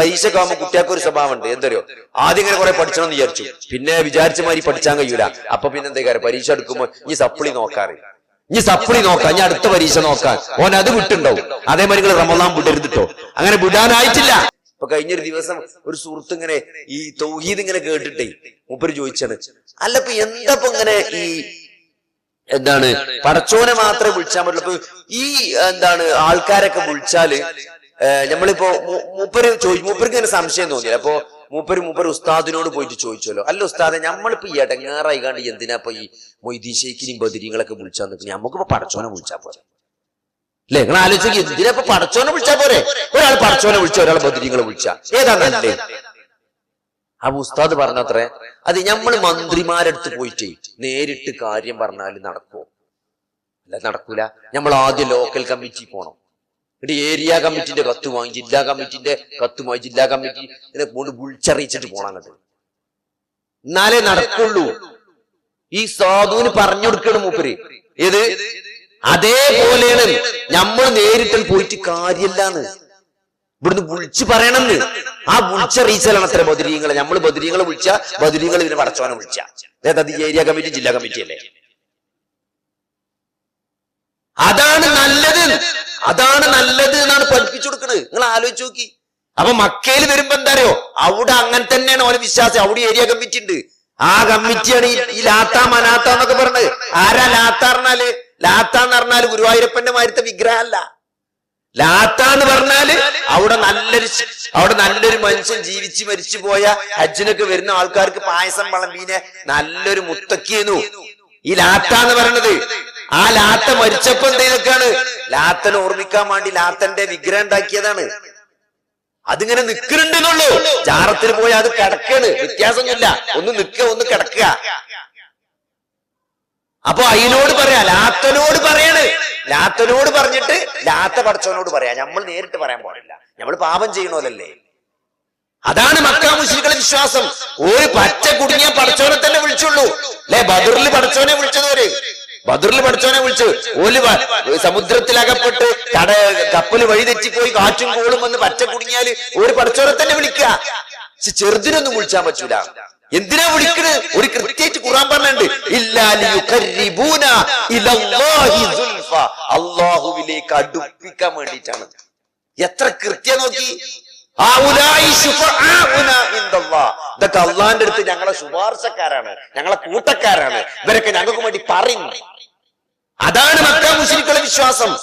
പരീക്ഷ ആകുമ്പോൾ കുട്ടികൾക്ക് ഒരു സ്വഭാവം ഉണ്ട് എന്തറിയോ? ആദ്യം ഇങ്ങനെ കുറെ പഠിച്ചണമെന്ന് വിചാരിച്ചു. പിന്നെ വിചാരിച്ച മാതിരി പഠിച്ചാൻ കഴിയൂല. അപ്പൊ പിന്നെ എന്താ കാര്യം പരീക്ഷ എടുക്കുമ്പോൾ ഈ സപ്ലി നോക്കാറ്. ഇനി സപ്ലി നോക്കാം. ഇനി അടുത്ത പരീക്ഷ നോക്കാം. ഓൻ അത് വിട്ടുണ്ടാവും. അതേമാതിരി നിങ്ങൾ റമദാൻ വിടരുതിട്ടോ അങ്ങനെ വിടാനായിട്ടില്ല. ഇപ്പൊ കഴിഞ്ഞൊരു ദിവസം ഒരു സുഹൃത്ത് ഇങ്ങനെ ഈ തൗഹീദ് ഇങ്ങനെ കേട്ടിട്ടേ മൂപ്പര് ചോദിച്ചാണ്. അല്ല ഇപ്പൊ എന്താ ഇങ്ങനെ ഈ എന്താണ്? പടച്ചോനെ മാത്രമേ വിളിച്ചാൻ പറ്റുള്ളൂ ഈ എന്താണ് ആൾക്കാരൊക്കെ വിളിച്ചാൽ നമ്മളിപ്പോ മൂപ്പര് ചോദിച്ചു മൂപ്പർക്ക് ഇങ്ങനെ സംശയം തോന്നിയില്ല. അപ്പൊ മൂപ്പര് മൂപ്പര് ഉസ്താദിനോട് പോയിട്ട് ചോദിച്ചല്ലോ. അല്ല ഉസ്താദെ നമ്മളിപ്പോ ഈ ഇടങ്ങാറായി കണ്ട് എന്തിനാ ഇപ്പൊ ഈ മൊയ്തീൻ ഷെയ്ഖിനെയും ബദിരിങ്ങളൊക്കെ വിളിച്ചാൽ നിൽക്കുന്നത് നമുക്കിപ്പോ പടച്ചോനെ വിളിച്ചാ പോരെ. അല്ലെ? നിങ്ങൾ ആലോചിക്കുക എന്തിനാ ഇപ്പൊ പടച്ചോനെ വിളിച്ചാ പോരെ? ഒരാൾ പടച്ചോനെ വിളിച്ച ഒരാൾ ബദിരിങ്ങളെ വിളിച്ച. ഏതാ നല്ലത്? ആ ഉസ്താദ് പറഞ്ഞത്രേ അത് നമ്മൾ മന്ത്രിമാരടുത്ത് പോയിട്ട് നേരിട്ട് കാര്യം പറഞ്ഞാൽ നടക്കുമോ അല്ല നടക്കൂല. നമ്മൾ ആദ്യം ലോക്കൽ കമ്മിറ്റി പോണം. എന്നിട്ട് ഏരിയ കമ്മിറ്റിന്റെ കത്ത് വാങ്ങി ജില്ലാ കമ്മിറ്റിന്റെ കത്ത് വാങ്ങി ജില്ലാ കമ്മിറ്റി ഇതിനെ കൊണ്ട് വിളിച്ചറിയിച്ചിട്ട് പോണം എന്നാലേ നടക്കുള്ളൂ. ഈ സാധുവിന് പറഞ്ഞു കൊടുക്കണം മൂപ്പര്. ഏത്? അതേപോലെയാണ്. നമ്മൾ നേരിട്ട് പോയിട്ട് കാര്യമില്ലാന്ന്. ഇവിടുന്ന് വിളിച്ചു പറയണമെന്ന്. ആ വിളിച്ചറിയിച്ചാലാണ് അത്ര ബദരീങ്ങളെ. നമ്മൾ ബദരീങ്ങളെ വിളിച്ച ബദരീങ്ങൾ ഇതിനെ പടച്ചവനെ വിളിച്ച. അതായത് ഏരിയ കമ്മിറ്റി ജില്ലാ കമ്മിറ്റി അല്ലേ അതാണ് നല്ലത്. അതാണ് നല്ലത് എന്നാണ് പഠിപ്പിച്ചു കൊടുക്കുന്നത് നിങ്ങൾ ആലോചിച്ച് നോക്കി. അപ്പൊ മക്കയിൽ വരുമ്പോ എന്താ അറിയോ അവിടെ അങ്ങനെ തന്നെയാണ് ഓരോ വിശ്വാസം. അവിടെ ഏരിയ കമ്മിറ്റി ഉണ്ട്. ആ കമ്മിറ്റിയാണ് ഈ ലാത്ത മനാത്ത എന്നൊക്കെ പറഞ്ഞത്. ആരാ ലാത്ത പറഞ്ഞാൽ? ലാത്ത എന്ന് പറഞ്ഞാൽ ഗുരുവായൂരപ്പന്റെ മാരിത്തെ വിഗ്രഹമല്ല. ലാത്ത എന്ന് പറഞ്ഞാൽ അവിടെ നല്ലൊരു അവിടെ നല്ലൊരു മനുഷ്യൻ ജീവിച്ച് മരിച്ചു പോയ ഹജ്ജിനൊക്കെ വരുന്ന ആൾക്കാർക്ക് പായസം വിളമ്പീനെ നല്ലൊരു മുത്തക്കിയെന്നു. ഈ ലാത്ത എന്ന് പറയണത് ആ ലാത്ത മരിച്ചപ്പോ എന്ത് ചെയ്തൊക്കെയാണ് ലാത്തനെ ഓർമ്മിക്കാൻ വേണ്ടി ലാത്തന്റെ വിഗ്രഹം ഉണ്ടാക്കിയതാണ്. അതിങ്ങനെ നിൽക്കുന്നുണ്ടെന്നുള്ളൂ ജാറത്തിൽ പോയി അത് കിടക്കാണ്. വ്യത്യാസമൊന്നുമില്ല. ഒന്ന് നിൽക്കുക ഒന്ന് കിടക്കുക. അപ്പൊ അയിനോട് പറയാ ലാത്തനോട് പറയണ്. ലാത്തനോട് പറഞ്ഞിട്ട് ലാത്ത പഠിച്ചവനോട് പറയാ. നമ്മൾ നേരിട്ട് പറയാൻ പാടില്ല. നമ്മൾ പാപം ചെയ്യണോലല്ലേ അതാണ് മക്ക മുസ്ലിങ്ങളെ വിശ്വാസം. ഒരു പച്ച കുടുങ്ങിയ പടച്ചോനെ തന്നെ വിളിച്ചുള്ളൂ. അല്ലെ ബദറിൽ പടച്ചോനെ വിളിച്ചതോര് ബദറിൽ പഠിച്ചവനെ വിളിച്ചു ഓൽ സമുദ്രത്തിലകപ്പെട്ട് കട കപ്പൽ വഴി തെറ്റിപ്പോയി കാറ്റും കോളും വന്ന് പച്ച കുടുങ്ങിയാൽ ഒരു പടച്ചോനെ തന്നെ വിളിക്കുക. പക്ഷെ ചെറുതിനൊന്നും വിളിച്ചാൻ പറ്റൂല. എന്തിനാ വിളിക്കുന്നത് ഒരു കൃത്യമായിട്ട് ഖുറാൻ പറഞ്ഞിട്ടുണ്ട്. അള്ളാഹുവിലേക്ക് അടുപ്പിക്കാൻ വേണ്ടിട്ടാണ് എത്ര കൃത്യ നോക്കി. ഇതൊക്കെ അള്ളാന്റെ അടുത്ത് ഞങ്ങളെ ശുപാർശക്കാരാണ്. ഞങ്ങളെ കൂട്ടക്കാരാണ്. ഇവരൊക്കെ ഞങ്ങൾക്ക് വേണ്ടി പറയും. അതാണ് മക്ക മുസ്ലിങ്ങളെ വിശ്വാസം.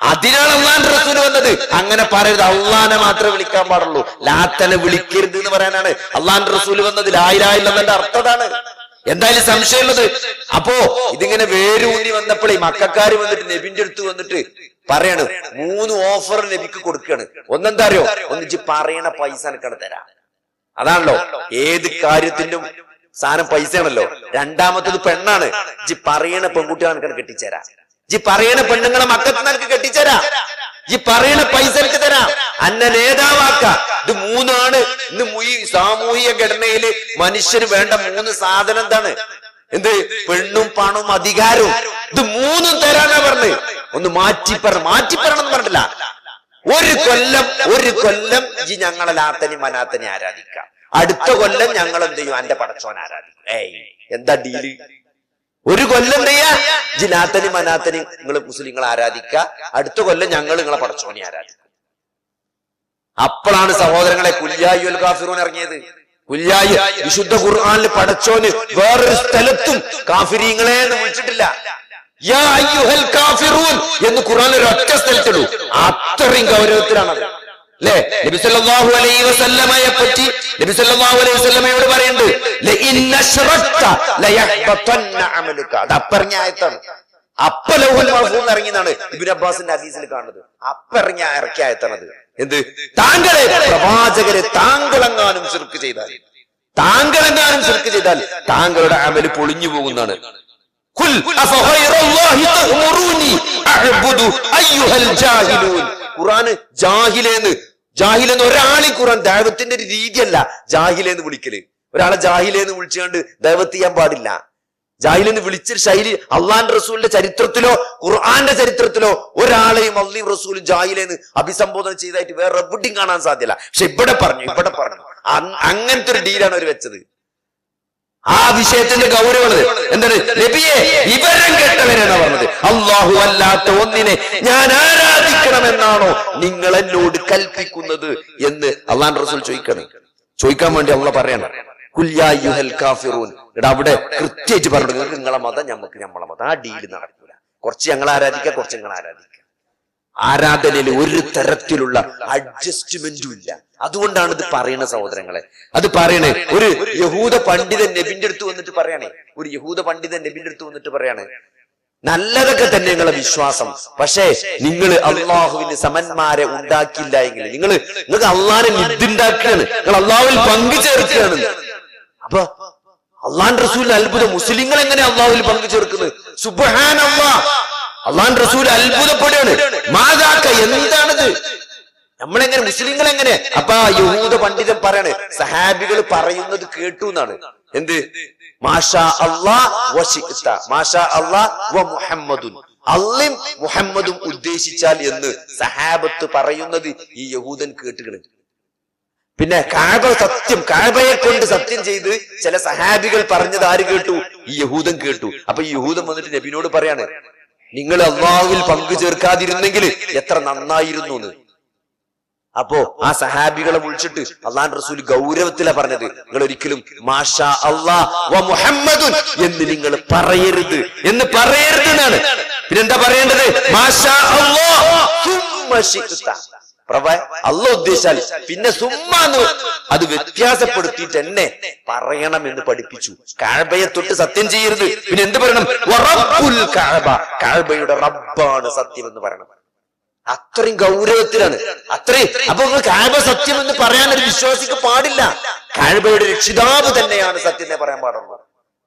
അതിനാണ് അള്ളാന്റെ റസൂൽ വന്നത്. അങ്ങനെ പറയരുത്. അള്ളാനെ മാത്രമേ വിളിക്കാൻ പാടുള്ളൂ. ലാത്തനെ വിളിക്കരുത് എന്ന് പറയാനാണ്. അള്ളാന്റെ റസൂൽ വന്നത് ലായിലായില്ലെന്നതിന്റെ അർത്ഥതാണ്. എന്തായാലും സംശയമുള്ളത്. അപ്പോ ഇതിങ്ങനെ വേരൂന്നി വന്നപ്പോഴേ മക്കാര് വന്നിട്ട് നബിന്റെ അടുത്ത് വന്നിട്ട് പറയാണ്. മൂന്ന് ഓഫർ നബിക്ക് കൊടുക്കുകയാണ്. ഒന്നെന്താ അറിയോ? ഒന്നിച്ച് പറയണ പൈസ എനിക്കട തരാം. അതാണല്ലോ. ഏത് കാര്യത്തിനും സാധനം പൈസയാണല്ലോ. രണ്ടാമത്തത് പെണ്ണാണ്. ജി പറയണ പെൺകുട്ടികളെ എനിക്ക് കെട്ടിച്ചേരാ. ജി പറയണ പെണ്ണുങ്ങളെ മക്കത്തിന് എനിക്ക് കെട്ടിച്ചേരാ. ജി പറയണ പൈസ എനിക്ക് തരാം. അന്ന നേതാവാക്ക. ഇത് മൂന്നാണ്. ഇന്ന് മുയി സാമൂഹിക ഘടനയിൽ മനുഷ്യന് വേണ്ട മൂന്ന് സാധനം എന്താണ്? എന്ത്? പെണ്ണും പണവും അധികാരവും. ഇത് മൂന്നും തരാനാ പറഞ്ഞത് ഒന്ന് മാറ്റിപ്പറ മാറ്റിപ്പറണം മാറ്റി എന്ന് പറഞ്ഞില്ല ഒരു കൊല്ലം ഒരു കൊല്ലം ഈ ഞങ്ങളെ ലാത്തനി മനാത്തനി ആരാധിക്കാം. അടുത്ത കൊല്ലം ഞങ്ങൾ എന്ത് ചെയ്യും? അന്റെ പടച്ചോൻ ആരാധിക്കും ഏയ് എന്താ ഡീൽ ഒരു കൊല്ലം എന്ത് ചെയ്യാ? ജിനാത്തനി മനാത്തനി നിങ്ങൾ മുസ്ലിങ്ങൾ ആരാധിക്ക അടുത്ത കൊല്ലം ഞങ്ങൾ നിങ്ങളെ പടച്ചോനെ ആരാധിക്കും. അപ്പോഴാണ് സഹോദരങ്ങളെ കുല്യായി ഉൽ കാഫിറൂൻ ഇറങ്ങിയത്. കുല്യായി വിശുദ്ധ ഖുർആാനിൽ പടച്ചോന് വേറൊരു സ്ഥലത്തും കാഫിരീങ്ങളെ എന്ന് വിളിച്ചിട്ടില്ല. എന്ന് ഖുർആൻ ഒരു ഒറ്റ സ്ഥലത്തുള്ളൂ. അത്രയും ഗൗരവത്തിലാണത്. അല്ലേ സല്ലല്ലാഹു അലൈഹി വസല്ലമയെ പറ്റി നബി സല്ലല്ലാഹു അലൈഹി വസല്ലമയോട് പറയുന്നുണ്ട് അത് അപ്പറഞ്ഞ ആയത്താണ് അപ്പ ലൗഹുൽ മഹ്ഫൂസ് ഇറങ്ങിയതാണ് ഇബ്നു അബ്ബാസിന്റെ ഹദീസിൽ കാണുന്നത്. അപ്പറഞ്ഞ ഇറക്കിയ ആയത്താണത് എന്ത്? താങ്കളെ പ്രവാചകരെ താങ്കളെങ്ങാനും ശിർക്ക് ചെയ്താൽ. താങ്കളെങ്ങാനും ശിർക്ക് ചെയ്താൽ താങ്കളുടെ അമൽ പൊളിഞ്ഞു പോകുന്നതാണ്. ഖുർആന് ജാഹിലേന്ന് ജാഹിലെന്ന് ഒരാളെ ഖുർആൻ ദൈവത്തിന്റെ ഒരു രീതിയല്ല ജാഹിലെന്ന് വിളിക്കൽ. ഒരാളെ ജാഹിലെന്ന് വിളിച്ചുകൊണ്ട് ദൈവത്ത് ചെയ്യാൻ പാടില്ല. ജാഹിലെന്ന് വിളിച്ച ശൈലി അള്ളാന്റെ റസൂലിന്റെ ചരിത്രത്തിലോ ഖുർആന്റെ ചരിത്രത്തിലോ ഒരാളെയും അള്ളീം റസൂലും ജാഹിലെന്ന് അഭിസംബോധന ചെയ്തായിട്ട് വേറെ എവിടെയും കാണാൻ സാധ്യല്ല. പക്ഷെ ഇവിടെ പറഞ്ഞു ഇവിടെ പറഞ്ഞു. അങ്ങനത്തെ ഒരു ഡീലാണ് അവർ വെച്ചത്. ആ വിഷയത്തിന്റെ ഗൗരവം എന്താണ്? നബിയെ വിവരം കേട്ടവരാണ് പറഞ്ഞത്. അള്ളാഹു അല്ലാത്ത ഒന്നിനെ ഞാൻ ആരാധിക്കണമെന്നാണോ നിങ്ങൾ എന്നോട് കൽപ്പിക്കുന്നത് എന്ന് അള്ളാൻ റസൂൽ ചോദിക്കണം. ചോദിക്കാൻ വേണ്ടി അള്ള പറയണം. കുല്യായുഹൽ കാഫിറൂൻ. അവിടെ കൃത്യമായിട്ട് പറഞ്ഞു നിങ്ങളെ മതം ഞമ്മക്ക് ഞമ്മളെ മതം. ആ ഡീൽ നടക്കൂല. കുറച്ച് ഞങ്ങൾ ആരാധിക്കുക കുറച്ച് ഞങ്ങൾ ആരാധിക്കുക. ആരാധനയിൽ ഒരു തരത്തിലുള്ള അഡ്ജസ്റ്റ്മെന്റും ഇല്ല. അതുകൊണ്ടാണ് ഇത് പറയുന്ന സഹോദരങ്ങളെ. അത് പറയണേ ഒരു യഹൂദ പണ്ഡിതൻ നബിന്റെ അടുത്ത് വന്നിട്ട് പറയണേ ഒരു യഹൂദ പണ്ഡിതൻ നബിന്റെ അടുത്ത് വന്നിട്ട് പറയാണ് നല്ലതൊക്കെ തന്നെ നിങ്ങളെ വിശ്വാസം. പക്ഷേ നിങ്ങൾ അള്ളാഹുവിന് സമന്മാരെ ഉണ്ടാക്കിയില്ല എങ്കിൽ നിങ്ങൾ നിങ്ങൾക്ക് അള്ളാഹിനെ നിദ്ദുണ്ടാക്കുകയാണ് നിങ്ങൾ അള്ളാഹുവിൽ പങ്കു ചേർക്കുകയാണ് അപ്പൊ അള്ളാൻ റസൂലിന്റെ അത്ഭുതം മുസ്ലിങ്ങൾ എങ്ങനെ അള്ളാഹുവിൽ പങ്കു ചേർക്കുന്നത് സുബഹാൻ അള്ളാൻ റസൂൽ അത്ഭുതപ്പെടുകയാണ്. മാതാക്ക എന്താണിത്? നമ്മളെങ്ങനെ മുസ്ലിങ്ങൾ എങ്ങനെ അപ്പൊ യഹൂദ പണ്ഡിതൻ പറയാണ് സഹാബികൾ പറയുന്നത് കേട്ടു എന്നാണ്. എന്ത്? മാഷാ മാഷാ വ മുഹമ്മദും ഉദ്ദേശിച്ചാൽ എന്ന് സഹാബത്ത് പറയുന്നത് ഈ യഹൂദൻ കേട്ടുകണ് പിന്നെ കാബ സത്യം കാബയെ കൊണ്ട് സത്യം ചെയ്ത് ചില സഹാബികൾ പറഞ്ഞത് ആര് കേട്ടു? ഈ യഹൂദൻ കേട്ടു. അപ്പൊ ഈ യഹൂദൻ വന്നിട്ട് നബിനോട് പറയാണ് നിങ്ങൾ അള്ളാഹുവിൽ പങ്കു ചേർക്കാതിരുന്നെങ്കിൽ എത്ര നന്നായിരുന്നു അപ്പോ ആ സഹാബികളെ വിളിച്ചിട്ട് അള്ളാൻ റസൂൽ ഗൗരവത്തിലാ പറഞ്ഞത് നിങ്ങൾ ഒരിക്കലും മാഷാ അള്ളാ മുഹമ്മദുൻ എന്ന് നിങ്ങൾ പറയരുത് എന്ന് പറയരുത് എന്നാണ് പിന്നെന്താ പറയേണ്ടത്? മാഷാ അള്ളാ അല്ല ഉദ്ദേശാൽ പിന്നെ സുമ്മാന്ന് അത് വ്യത്യാസപ്പെടുത്തിയിട്ട് എന്നെ പറയണം എന്ന് പഠിപ്പിച്ചു. കാഴ്ബയെ തൊട്ട് സത്യം ചെയ്യരുത്. പിന്നെ എന്ത് പറയണം? കാഴ്ബയുടെ റബ്ബാണ് സത്യം എന്ന് പറയണം. അത്രയും ഗൗരവത്തിലാണ്. അത്രയും അപ്പൊ കാഴ്ബ സത്യം എന്ന് പറയാൻ ഒരു വിശ്വാസിക്ക് പാടില്ല. കാഴ്ബയുടെ രക്ഷിതാവ് തന്നെയാണ് സത്യം എന്നെ പറയാൻ പാടുള്ളത്.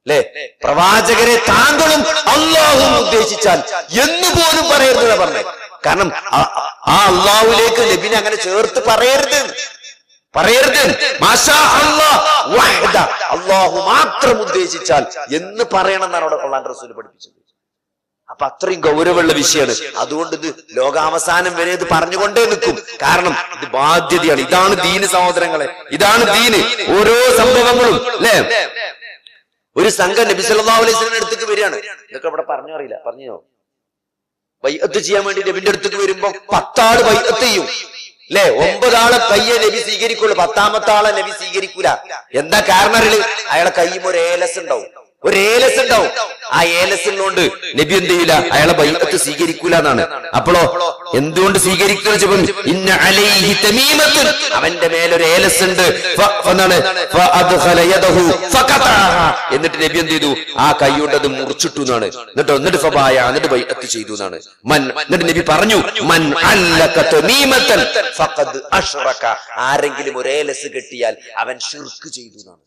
അല്ലേ? പ്രവാചകരെ താങ്കളും അള്ളാഹും ഉദ്ദേശിച്ചാൽ എന്നുപോലും പറയരുത് പറഞ്ഞേ. കാരണം ആ- അള്ളാഹുലേക്ക് നബിനെ അങ്ങനെ ചേർത്ത് പറയരുത്. പറയരുത്. അള്ളാഹു മാത്രം ഉദ്ദേശിച്ചാൽ എന്ന് പറയണം എന്നാണ് അവിടെ കൊള്ളാൻ റസൂൽ പഠിപ്പിച്ചത്. അപ്പൊ അത്രയും ഗൗരവമുള്ള വിഷയമാണ്. അതുകൊണ്ട് ഇത് ലോകാവസാനം വരെ ഇത് പറഞ്ഞുകൊണ്ടേ നിൽക്കും. കാരണം ഇത് ബാധ്യതയാണ്. ഇതാണ് ദീന് സഹോദരങ്ങളെ. ഇതാണ് ദീന്. ഓരോ സംഭവങ്ങളും അല്ലേ? ഒരു സംഘം നബി സല്ലല്ലാഹു അലൈഹി അടുത്തേക്ക് വരികയാണ്. ഇതൊക്കെ ഇവിടെ പറഞ്ഞു അറിയില്ല. പറഞ്ഞോ? വൈഅത്ത് ചെയ്യാൻ വേണ്ടി നബിന്റെ അടുത്തേക്ക് വരുമ്പോ പത്താൾ വൈകത്ത് ചെയ്യും. അല്ലെ ഒമ്പതാളെ കയ്യെ നബി സ്വീകരിക്കുള്ളൂ. പത്താമത്തെ ആളെ നബി സ്വീകരിക്കൂല. എന്താ കാരണം അയാളെ കയ്യും ഒരു ഏലസ് ഉണ്ടാവും. ഒരു ഏലസ് ഉണ്ടാവും. ആ ഏലസ് ഏലസിനോണ്ട് നബി എന്ത് ചെയ്യില്ല അയാളെ ബൈഅത്ത് സ്വീകരിക്കൂല എന്നാണ് അപ്പോഴോ എന്തുകൊണ്ട് സ്വീകരിക്കുന്ന ഇന്ന അലൈഹി അവന്റെ മേലൊരു ഏലസ് ഉണ്ട്. ഫഖതഅഹ. എന്നിട്ട് നബി എന്ത് ചെയ്തു? ആ കൈകൊണ്ട് അത് മുറിച്ചിട്ടു എന്നാണ്. എന്നിട്ടോ എന്നിട്ട് ഫബായ എന്നിട്ട് ബൈഅത്ത് ചെയ്തു എന്നാണ്. മൻ എന്നിട്ട് നബി പറഞ്ഞു മൻ അല്ലക തമീമത്തൻ ഫഖദ് ആരെങ്കിലും ഒരു ഏലസ് കെട്ടിയാൽ അവൻ ചെയ്തു എന്നാണ്.